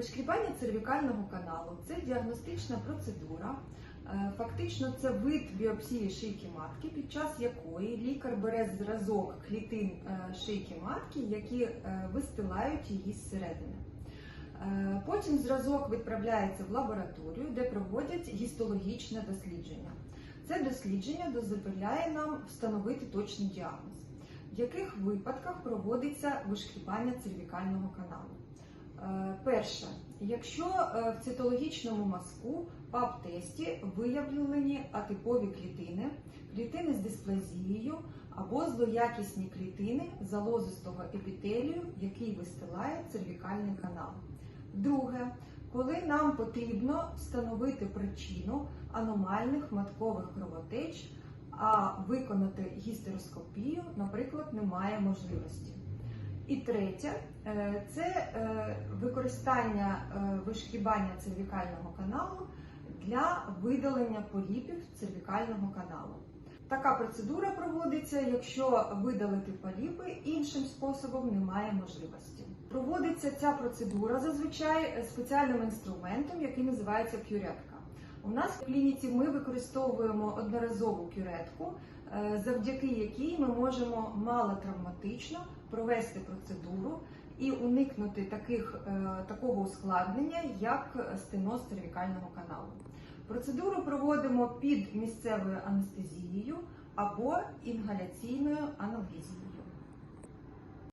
Вишкрібання цервікального каналу це діагностична процедура. Е, Фактично, це вид біопсії шийки матки, під час якої лікар бере зразок клітин е, шийки матки, які е, вистилають її зсередини. Потім зразок відправляється в лабораторію, де проводять гістологічне дослідження. Це дослідження дозволяє нам встановити точний діагноз, в яких випадках проводиться вишкрібання цервікального каналу. Е, Перше, якщо е, в цитологічному мазку ПАП-тесті виявлені атипові клітини, клітини з дисплазією або злоякісні клітини залозистого епітелію, який вистилає цервікальний канал. Друге, коли нам потрібно встановити причину аномальних маткових кровотеч, а виконати гістероскопію, наприклад, немає можливості. І третє е, це е, використання е, вишкрібання цервікального каналу для видалення поліпів цервікального каналу. Така процедура проводиться, якщо видалити поліпи іншим способом немає можливості. Проводиться ця процедура зазвичай спеціальним інструментом, який називається кюретка. У нас в клініці ми використовуємо одноразову кюретку, е, завдяки якій ми можемо малотравматично провести процедуру і уникнути таких, е, такого ускладнення, як стеноз цервікального каналу. Процедуру проводимо під місцевою анестезією або інгаляційною аналгезією.